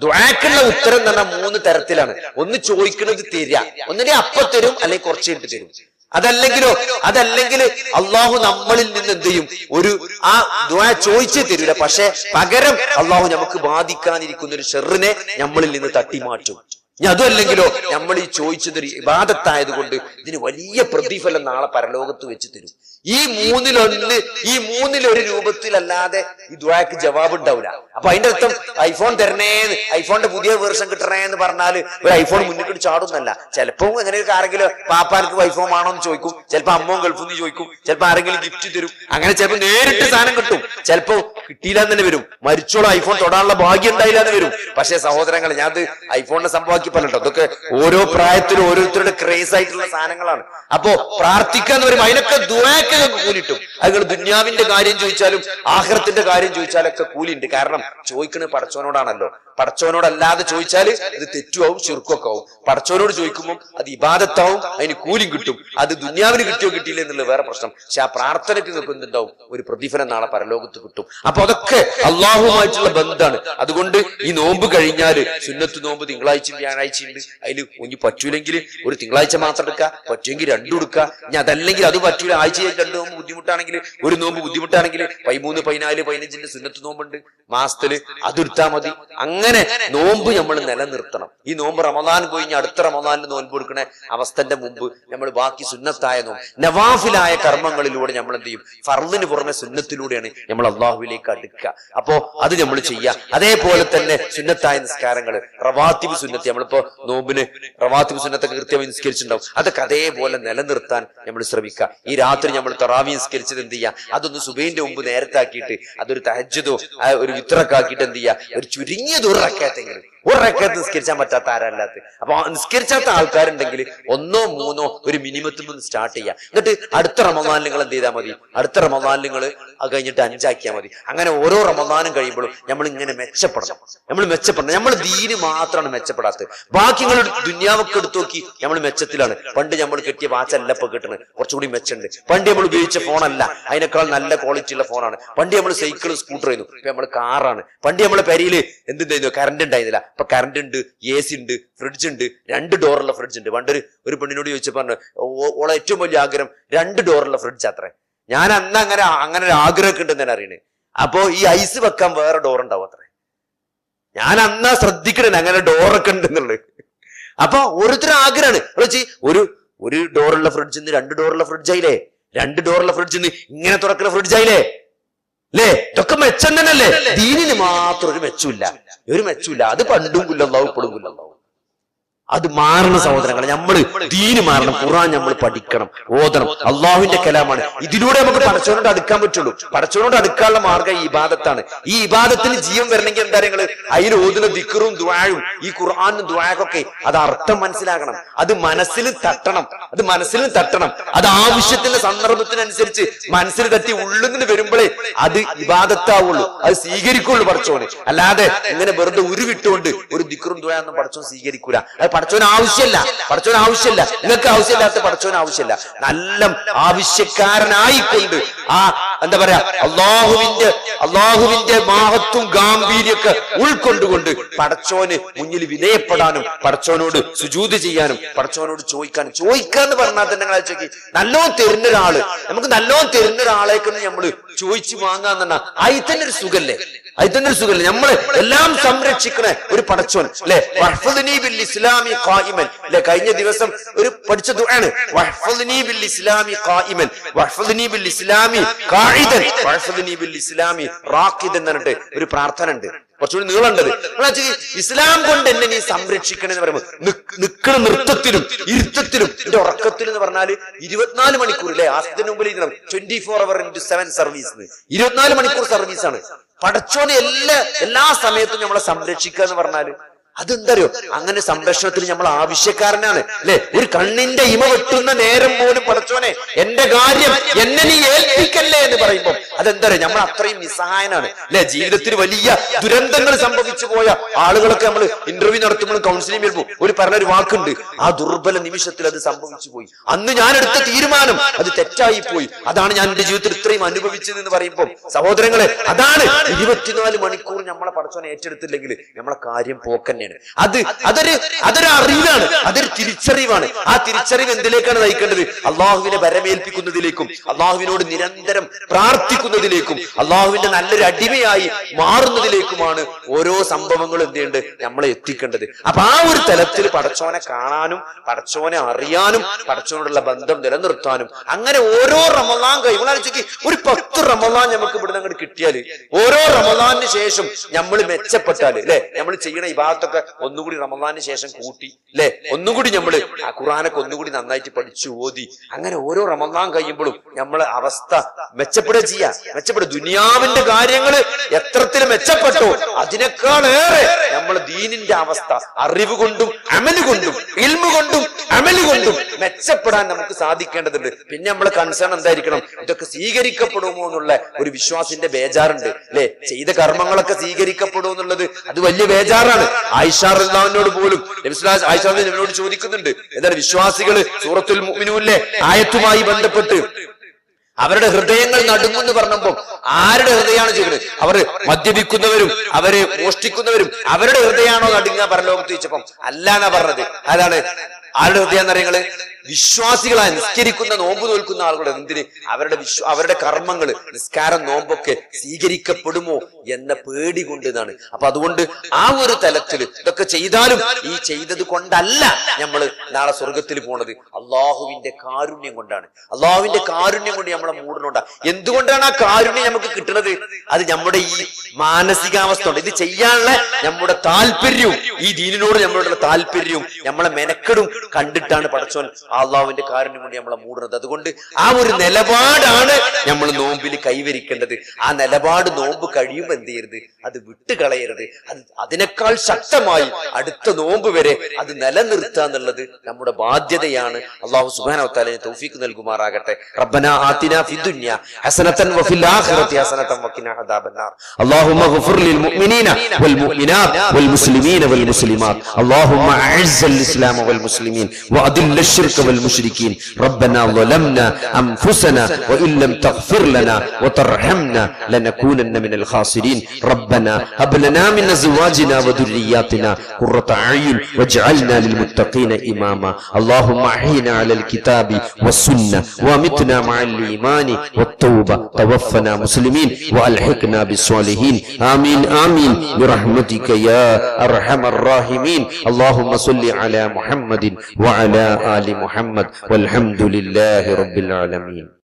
ദ്വാക്കുള്ള ഉത്തരം എന്ന് പറഞ്ഞാൽ മൂന്ന് തരത്തിലാണ്. ഒന്ന് ചോദിക്കുന്നത് തരിക. ഒന്നിനെ അപ്പൊ തരും അല്ലെങ്കിൽ കുറച്ച് കഴിഞ്ഞിട്ട് തരും. അതല്ലെങ്കിലോ അതല്ലെങ്കിൽ അള്ളാഹു നമ്മളിൽ നിന്ന് എന്ത് ചെയ്യും? ഒരു ആ ദ്വാ ചോദിച്ചേ തരില്ല പക്ഷെ പകരം അള്ളാഹു നമുക്ക് ബാധിക്കാനിരിക്കുന്ന ഒരു ഷെറിനെ നമ്മളിൽ നിന്ന് തട്ടിമാറ്റും. ഇനി അതുമല്ലെങ്കിലോ നമ്മൾ ഈ ചോദിച്ചതൊരു ഇബാദത്തായത് കൊണ്ട് ഇതിന് വലിയ പ്രതിഫലം നാളെ പരലോകത്ത് വെച്ച് തരും. ഈ മൂന്നിലൊന്ന് ഈ മൂന്നിലൊരു രൂപത്തിലല്ലാതെ ഈ ദ്വാക്ക് ജവാബ് ഉണ്ടാവില്ല അപ്പൊ അതിന്റെ അർത്ഥം ഐഫോൺ തരണേന്ന് ഐഫോണിന്റെ പുതിയ വേർഷൻ കിട്ടണേ എന്ന് പറഞ്ഞാൽ ഒരു ഐഫോൺ മുന്നിട്ട് ചാടുന്നല്ല ചിലപ്പോ അങ്ങനെ ആരെങ്കിലും പാപ്പാർക്ക് ഐഫോൺ ആണോ എന്ന് ചോദിക്കും ചിലപ്പോ അമ്മോ ഗൾഫിൽ നിന്ന് ചോദിക്കും ചിലപ്പോ ആരെങ്കിലും ഗിഫ്റ്റ് തരും. അങ്ങനെ ചിലപ്പോ നേരിട്ട് സാധനം കിട്ടും. ചിലപ്പോ കിട്ടിയില്ല തന്നെ വരും. മരിച്ചോളം ഐഫോൺ തൊടാനുള്ള ഭാഗ്യം ഉണ്ടായില്ല എന്ന് വരും. പക്ഷേ സഹോദരങ്ങൾ ഞാൻ അത് ഐഫോണിനെ സംഭവമാക്കി പറഞ്ഞോ അതൊക്കെ ഓരോ പ്രായത്തിലും ഓരോരുത്തരുടെ ക്രേസ് ആയിട്ടുള്ള സാധനങ്ങളാണ്. അപ്പോ പ്രാർത്ഥിക്കുക എന്ന് അതിനൊക്കെ ദുരാക്കൊക്കെ കൂലിട്ടും. അതുങ്ങൾ ദുന്യാവിന്റെ കാര്യം ചോദിച്ചാലും ആഹ്റത്തിന്റെ കാര്യം ചോദിച്ചാലൊക്കെ കൂലിയുണ്ട്. കാരണം ചോദിക്കുന്നത് പടച്ചോനോടാണല്ലോ പടച്ചോനോടല്ലാതെ ചോദിച്ചാൽ ഇത് തെറ്റുമാവും ചുരുക്കൊക്കെ ആവും. പടച്ചോനോട് ചോദിക്കുമ്പോൾ അത് ഇബാദത്താവും അതിന് കൂലി കിട്ടും. അത് ദുന്യാവിന് കിട്ടിയോ കിട്ടിയില്ല എന്നുള്ള വേറെ പ്രശ്നം. പക്ഷെ ആ പ്രാർത്ഥനയ്ക്ക് നിൽക്കുന്നുണ്ടാവും ഒരു പ്രതിഫലം നാളെ പരലോകത്ത് കിട്ടും. അപ്പൊ അതൊക്കെ അള്ളാഹുമായിട്ടുള്ള ബന്ധമാണ് അതുകൊണ്ട് ഈ നോമ്പ് കഴിഞ്ഞാൽ സുന്നത്ത് നോമ്പ് തിങ്കളാഴ്ച വ്യാഴാഴ്ച ഞായറാഴ്ച ഉണ്ട്. അതിൽ ഒന്നി പറ്റൂലെങ്കിൽ ഒരു തിങ്കളാഴ്ച മാത്രം എടുക്കുക പറ്റുമെങ്കിൽ രണ്ടും എടുക്കുക ഇനി അതല്ലെങ്കിൽ അത് പറ്റൂല. ആഴ്ച രണ്ട് നോമ്പ് ബുദ്ധിമുട്ടാണെങ്കിൽ ഒരു നോമ്പ് ബുദ്ധിമുട്ടാണെങ്കിൽ പതിമൂന്ന് പതിനാല് പതിനഞ്ചിന്റെ സുന്നത്ത് നോമ്പുണ്ട്. മാസത്തിൽ അതെടുത്താൽ മതി. അങ്ങനെ നോമ്പ് നമ്മൾ നിലനിർത്തണം. ഈ നോമ്പ് റമദാൻ കഴിഞ്ഞ് അടുത്ത റമദാനിന് നോമ്പ് കൊടുക്കണ അവസ്ഥന്റെ മുമ്പ് നമ്മൾ ബാക്കി സുന്നത്തായ നോമ്പ് നവാഫിലായ കർമ്മങ്ങളിലൂടെ നമ്മൾ എന്ത് ചെയ്യും? ഫർദിന് പുറമെ സുന്നത്തിലൂടെയാണ് നമ്മൾ അള്ളാഹുവിലേക്ക് അടുക്കുക അപ്പോ അത് നമ്മൾ ചെയ്യുക അതേപോലെ തന്നെ സുന്നത്തായ നിസ്കാരങ്ങൾ റവാത്തിബ് സുന്നത്തി നമ്മളിപ്പോ നോമ്പിന് റവാത്തിബ് സുന്നത്തൊക്കെ കൃത്യമായി നിസ്കരിച്ചിട്ടുണ്ടാവും. അതൊക്കെ അതേപോലെ നിലനിർത്താൻ നമ്മൾ ശ്രമിക്കുക. ഈ രാത്രി നമ്മൾ തറാവി നിസ്കരിച്ചത് എന്ത് ചെയ്യുക അതൊന്ന് സുബൈന്റെ മുമ്പ് നേരത്താക്കിയിട്ട് അതൊരു തഹജ്ജതോ ഒരു വിത്രക്കാക്കിയിട്ട് എന്ത് ചെയ്യുക ഒരു ചുരുങ്ങിയത് ഒരു റക്കാത്തെങ്കിലും ഒരു റക്കാത്ത് നിസ്കരിച്ചാൻ പറ്റാത്ത ആരല്ലാത്ത. അപ്പൊ നിസ്കരിച്ചാത്ത ആൾക്കാരുണ്ടെങ്കിൽ ഒന്നോ മൂന്നോ ഒരു മിനിമത്തിൽ നിന്ന് സ്റ്റാർട്ട് ചെയ്യാം. എന്നിട്ട് അടുത്ത റമദാൻ നിങ്ങൾ എന്ത് ചെയ്താൽ മതി? അടുത്ത റമദാൻ നിങ്ങൾ അത് കഴിഞ്ഞിട്ട് അഞ്ചാക്കിയാൽ മതി. അങ്ങനെ ഓരോ റമദാനും കഴിയുമ്പോഴും നമ്മൾ ഇങ്ങനെ മെച്ചപ്പെടണം. നമ്മൾ മെച്ചപ്പെടണം. നമ്മൾ ദീന് മാത്രമാണ് മെച്ചപ്പെടാത്തത്. ബാക്കി നിങ്ങൾ ദുന്യാവൊക്കെ എടുത്തു നോക്കി നമ്മൾ മെച്ചത്തിലാണ്. പണ്ട് നമ്മൾ കിട്ടിയ വാച്ചല്ല ഇപ്പൊ കിട്ടണത്. കുറച്ചുകൂടി മെച്ചുണ്ട്. പണ്ട് നമ്മൾ ഉപയോഗിച്ച ഫോണല്ല അതിനേക്കാൾ നല്ല ക്വാളിറ്റി ഉള്ള ഫോണാണ് പണ്ട് നമ്മൾ സൈക്കിൾ സ്കൂട്ടർ ചെയ്യുന്നു ഇപ്പൊ നമ്മൾ കാറാണ് പണ്ട് നമ്മളെ പെരിയിൽ എന്തുണ്ടായിരുന്നു? കറണ്ട് ഉണ്ടായിരുന്നില്ല. ഇപ്പൊ കറണ്ട് ഉണ്ട് എ സി ഉണ്ട് ഫ്രിഡ്ജ് ഉണ്ട് രണ്ട് ഡോറുള്ള ഫ്രിഡ്ജ് ഉണ്ട്. പണ്ടൊരു ഒരു പെണ്ണിനോട് ചോദിച്ചപ്പോൾ പറഞ്ഞു ഓളെ ഏറ്റവും വലിയ ആഗ്രഹം രണ്ട് ഡോറുള്ള ഫ്രിഡ്ജ് അത്രേ. ഞാൻ അന്ന് അങ്ങനെ അങ്ങനെ ഒരു ആഗ്രഹമൊക്കെ ഉണ്ടെന്ന് ഞാൻ അറിയണേ. അപ്പോ ഈ ഐസ് വെക്കാൻ വേറെ ഡോർ ഉണ്ടാവും അത്രേ. ഞാൻ അന്നാ ശ്രദ്ധിക്കണേ അങ്ങനെ ഡോറൊക്കെ ഉണ്ടെന്നുള്ളത്. അപ്പൊ ഓരോരുത്തരും ആഗ്രഹമാണ്. ഒരു ഒരു ഡോറുള്ള ഫ്രിഡ്ജ് രണ്ട് ഡോറുള്ള ഫ്രിഡ്ജ് ആയില്ലേ? രണ്ട് ഡോറുള്ള ഫ്രിഡ്ജ് ഇങ്ങനെ തുറക്കുന്ന ഫ്രിഡ്ജ് ആയില്ലേ? അല്ലേ ഇതൊക്കെ മെച്ചം തന്നെയല്ലേ? ദീനിന് മാത്രം ഒരു മെച്ചമില്ല ഒരു മെച്ചമില്ല അത് പണ്ടും കുല്ലല്ലാവും ഇപ്പോഴും കുല്ലണ്ടാവും അത് മാറണം സഹോദരങ്ങളെ നമ്മൾ ദീന് മാറണം ഖുർആൻ നമ്മൾ പഠിക്കണം ഓതണം. അള്ളാഹുവിന്റെ കലാമാണ്. ഇതിലൂടെ നമുക്ക് പടച്ചവനോട് അടുക്കാൻ പറ്റുള്ളൂ. പടച്ചവനോട് അടുക്കാനുള്ള മാർഗം ഈ ഇബാദത്താണ്. ഈ ഇബാദത്തിന് ജീവൻ വരണമെങ്കിൽ എന്താ നിങ്ങൾ അതിൽ ഓതുന്ന ദിക്കറും ദ്വായും ഈ ഖുർആാനും ദ്വായൊക്കെ അത് അർത്ഥം മനസ്സിലാക്കണം. അത് മനസ്സിൽ തട്ടണം. അത് മനസ്സിൽ തട്ടണം. അത് ആവശ്യത്തിന്റെ സന്ദർഭത്തിനനുസരിച്ച് മനസ്സിൽ തട്ടി ഉള്ളിൽ നിന്ന് വരുമ്പോഴേ അത് ഇബാദത്താവുള്ളൂ. അത് സ്വീകരിക്കുള്ളൂ പടച്ചോന് അല്ലാതെ ഇങ്ങനെ വെറുതെ ഉരുവിട്ടുകൊണ്ട് ഒരു ദിക്കറും ദ്വായൊന്നും പടച്ചോൻ സ്വീകരിക്കൂല. അത് ആവശ്യമില്ല. പഠിച്ചോന് ആവശ്യമില്ല. നിങ്ങൾക്ക് ആവശ്യമില്ലാത്ത പഠിച്ചോന് ആവശ്യമില്ല നല്ല ആവശ്യക്കാരനായിക്കൊണ്ട് ആ എന്താ പറയാ അള്ളാഹുവിന്റെ അള്ളാഹുവിന്റെ മാഹത്വം ഗാംഭീര്യൊക്കെ ഉൾക്കൊണ്ടുകൊണ്ട് പടച്ചോന് മുന്നിൽ വിധേയപ്പെടാനും പടച്ചോനോട് സുജൂത് ചെയ്യാനും പടച്ചോനോട് ചോദിക്കാനും. ചോദിക്കാന്ന് പറഞ്ഞാൽ തന്നെ നിങ്ങൾ ചോദിക്കി നല്ലോണം തരുന്ന ഒരാൾ നമുക്ക് നല്ലോണം തരുന്ന ഒരാളേക്കൊന്ന് നമ്മൾ ചോദിച്ചു വാങ്ങാന്ന് അതിൽ തന്നെ ഒരു സുഖല്ലേ? അതിൽ തന്നെ ഒരു സുഖമില്ല. നമ്മൾ എല്ലാം സംരക്ഷിക്കണ ഒരു പടച്ചോൻ അല്ലെ? ബിൽ ഇസ്ലാമി ഖായിമൻ. അല്ലെ? കഴിഞ്ഞ ദിവസം ഒരു പഠിച്ച ദുആണ്. വഹ്ഫദ്നി ബിൽ ഇസ്ലാമി ഖായിമൻ. വഹ്ഫദ്നി ബിൽ ഇസ്ലാമി ഖായിദൻ. വഹ്ഫദ്നി ബിൽ ഇസ്ലാമി റാഖിദൻ എന്ന് ഒരു പ്രാർത്ഥന ഉണ്ട്. കുറച്ചുകൂടി നീളണ്ടത് ഇസ്ലാം കൊണ്ട് എന്നെ നീ സംരക്ഷിക്കണം എന്ന് പറയുമ്പോൾ നിൽക്കണ നൃത്തത്തിലും ഇരുത്തത്തിലും എന്റെ ഉറക്കത്തിൽ എന്ന് പറഞ്ഞാൽ ഇരുപത്തിനാല് മണിക്കൂർ അല്ലെ? ആസ്തിന് മുമ്പിൽ twenty four hour into seven service ഇരുപത്തിനാല് മണിക്കൂർ സർവീസ് ആണ്. പടച്ചോനെ എല്ലാ എല്ലാ സമയത്തും നമ്മളെ സംരക്ഷിക്കുക എന്ന് പറഞ്ഞാൽ അതെന്തറിയോ? അങ്ങനെ സംരക്ഷണത്തിന് നമ്മൾ ആവശ്യക്കാരനാണ്. അല്ലെ? ഒരു കണ്ണിന്റെ ഇമ വെട്ടുന്ന നേരം പോലും പടച്ചോനെ എന്റെ കാര്യം എന്നെ നീ ഏൽപ്പിക്കല്ലേ എന്ന് പറയുമ്പോൾ അതെന്തറിയോ? നമ്മൾ അത്രയും നിസ്സഹായനാണ്. അല്ലെ? ജീവിതത്തിൽ വലിയ ദുരന്തങ്ങൾ സംഭവിച്ചു പോയ ആളുകളൊക്കെ നമ്മൾ ഇന്റർവ്യൂ നടത്തുമ്പോൾ കൗൺസിലിംഗ് വരുമ്പോൾ ഒരു പറഞ്ഞ ഒരു വാക്കുണ്ട്. ആ ദുർബല നിമിഷത്തിൽ അത് സംഭവിച്ചു പോയി. അന്ന് ഞാൻ എടുത്ത തീരുമാനം അത് തെറ്റായി പോയി. അതാണ് ഞാൻ എന്റെ ജീവിതത്തിൽ ഇത്രയും അനുഭവിച്ചത് എന്ന് പറയുമ്പോൾ സഹോദരങ്ങളെ അതാണ് ഇരുപത്തിനാല് മണിക്കൂർ നമ്മളെ പടച്ചോനെ ഏറ്റെടുത്തില്ലെങ്കിൽ നമ്മളെ കാര്യം പോക്കന്നെയാണ് അത് അതൊരു അതൊരു അറിവാണ്. അതൊരു തിരിച്ചറിവാണ്. ആ തിരിച്ചറിവ് എന്തിലേക്കാണ് നയിക്കേണ്ടത്? അള്ളാഹുവിനെ വരമേൽപ്പിക്കുന്നതിലേക്കും അള്ളാഹുവിനോട് നിരന്തരം പ്രാർത്ഥിക്കുന്നതിലേക്കും അള്ളാഹുവിന്റെ നല്ലൊരു അടിമയായി മാറുന്നതിലേക്കുമാണ് ഓരോ സംഭവങ്ങളും എന്ത് ചെയ്യേണ്ടത്? നമ്മളെ എത്തിക്കേണ്ടത്. അപ്പൊ ആ ഒരു തലത്തിൽ പടച്ചോനെ കാണാനും പടച്ചോനെ അറിയാനും പടച്ചോനോടുള്ള ബന്ധം നിലനിർത്താനും അങ്ങനെ ഓരോ റമദാൻ കഴിയുമ്പോൾ ഒരു പത്ത് റമദാൻ നമുക്ക് ഇവിടുന്ന് അങ്ങോട്ട് കിട്ടിയാൽ ഓരോ റമദാനിന് ശേഷം നമ്മൾ മെച്ചപ്പെട്ടാൽ അല്ലെ? നമ്മൾ ചെയ്യണ ഈ ഭാഗത്തൊക്കെ ഒന്നുകൂടി റമദാന് ശേഷം കൂട്ടി അല്ലെ ഒന്നുകൂടി നമ്മൾ ആ ഖുറാനൊക്കെ ഒന്നുകൂടി നന്നായിട്ട് പഠിച്ചു ഓതി. അങ്ങനെ ഓരോ റമദാൻ കഴിയുമ്പോഴും നമ്മളെ അവസ്ഥ മെച്ചപ്പെടുക ചെയ്യാ. മെച്ചപ്പെടുക. ദുനിയാവിന്റെ കാര്യങ്ങൾ എത്രത്തിൽ മെച്ചപ്പെട്ടു അതിനേക്കാളേറെ നമ്മൾ ദീനിന്റെ അവസ്ഥ അറിവ് കൊണ്ടും അമൽ കൊണ്ടും ഇൽമു കൊണ്ടും അമൽ കൊണ്ടും മെച്ചപ്പെടാൻ നമുക്ക് സാധിക്കേണ്ടതുണ്ട്. പിന്നെ നമ്മളെ കൺസേൺ എന്തായിരിക്കണം? ഇതൊക്കെ സ്വീകരിക്കപ്പെടുമോ എന്നുള്ള ഒരു വിശ്വാസിന്റെ ബേജാറുണ്ട് അല്ലെ ചെയ്ത കർമ്മങ്ങളൊക്കെ സ്വീകരിക്കപ്പെടുമോ എന്നുള്ളത് അത് വലിയ ബേജാറാണ്. ആയിഷാറിനോട് പോലും ആയിഷാറിനോട് ചോദിക്കുന്നുണ്ട്. എന്താണ് വിശ്വാസികൾ സൂറത്തുൽ മുഅ്മിനൂനിലെ ആയത്തുമായി ബന്ധപ്പെട്ട് അവരുടെ ഹൃദയങ്ങൾ നടുങ്ങുന്നു പറഞ്ഞപ്പോ ആരുടെ ഹൃദയമാണ് ചെയ്യുന്നത് അവർ മദ്യപിക്കുന്നവരും അവർ മോഷ്ടിക്കുന്നവരും അവരുടെ ഹൃദയമാണോ നടുങ്ങുക പരലോകത്ത് ചോദിച്ചപ്പം അല്ലാന്നാ പറഞ്ഞത്. അതാണ് ആരുടെ ഹൃദയം എന്നറിയങ്ങൾ വിശ്വാസികളായി നിസ്കരിക്കുന്ന നോമ്പ് നോൽക്കുന്ന ആളുകൾ എന്തിന്? അവരുടെ വിശ്വ അവരുടെ കർമ്മങ്ങൾ നിസ്കാരം നോമ്പൊക്കെ സ്വീകരിക്കപ്പെടുമോ എന്ന പേടി കൊണ്ട് എന്നാണ് അപ്പൊ അതുകൊണ്ട് ആ ഒരു തലത്തിൽ ഇതൊക്കെ ചെയ്താലും ഈ ചെയ്തത് കൊണ്ടല്ല നമ്മൾ നാളെ സ്വർഗത്തിൽ പോണത്. അള്ളാഹുവിന്റെ കാരുണ്യം കൊണ്ടാണ്. അള്ളാഹുവിന്റെ കാരുണ്യം കൊണ്ട് നമ്മളെ മൂടണോണ്ടാ. എന്തുകൊണ്ടാണ് ആ കാരുണ്യം നമുക്ക് കിട്ടുന്നത് അത് നമ്മുടെ ഈ മാനസികാവസ്ഥ ഉണ്ട് ഇത് ചെയ്യാനുള്ള നമ്മുടെ താല്പര്യവും ഈ ദീനിനോട് നമ്മളുടെ താല്പര്യവും നമ്മളെ മെനക്കെടും കണ്ടിട്ടാണ് പടച്ചോൻ ആ അള്ളാഹുവിന്റെ കാരുണ്യം കൊണ്ട് നമ്മളെ മൂടുന്നത് അതുകൊണ്ട് ആ ഒരു നിലപാടാണ് നമ്മൾ നോമ്പിൽ കൈവരിക്കേണ്ടത് ആ നിലപാട് നോമ്പ് കഴിയുമ്പോൾ എന്ത് ചെയ്യരുത് അത് വിട്ടുകളയരുത് അത് അതിനേക്കാൾ ശക്തമായി അടുത്ത നോമ്പ് വരെ അത് നിലനിർത്തുക എന്നുള്ളത് നമ്മുടെ ബാധ്യതയാണ് അള്ളാഹു സുബാനവത്താലെ തൗഫീക്ക് നൽകുമാറാകട്ടെ റബ്ബന ആതിന ഫിദ്ദുനിയ ഹസനതൻ വഫിൽ ആഖിറതി ഹസനതൻ വഖിന അദാബന്നാർ اللهم اغفر للمؤمنين والمؤمنات والمسلمين والمسلمات اللهم اعز الاسلام والمسلمين واذل الشرك والمشركين ربنا ظلمنا أنفسنا وإن لم تغفر لنا وترحمنا لنكونن من الخاسرين. ربنا هب لنا من أزواجنا وذرياتنا قرة أعين واجعلنا للمتقين إماما. اللهم أحينا على الكتاب والسنة وأمتنا مع الإيمان والتوبة. توفنا مسلمين وألحقنا بالصالحين. آمين آمين. برحمتك يا أرحم الراحمين. اللهم صل على محمد وعلى آل محمد والحمد لله رب العالمين.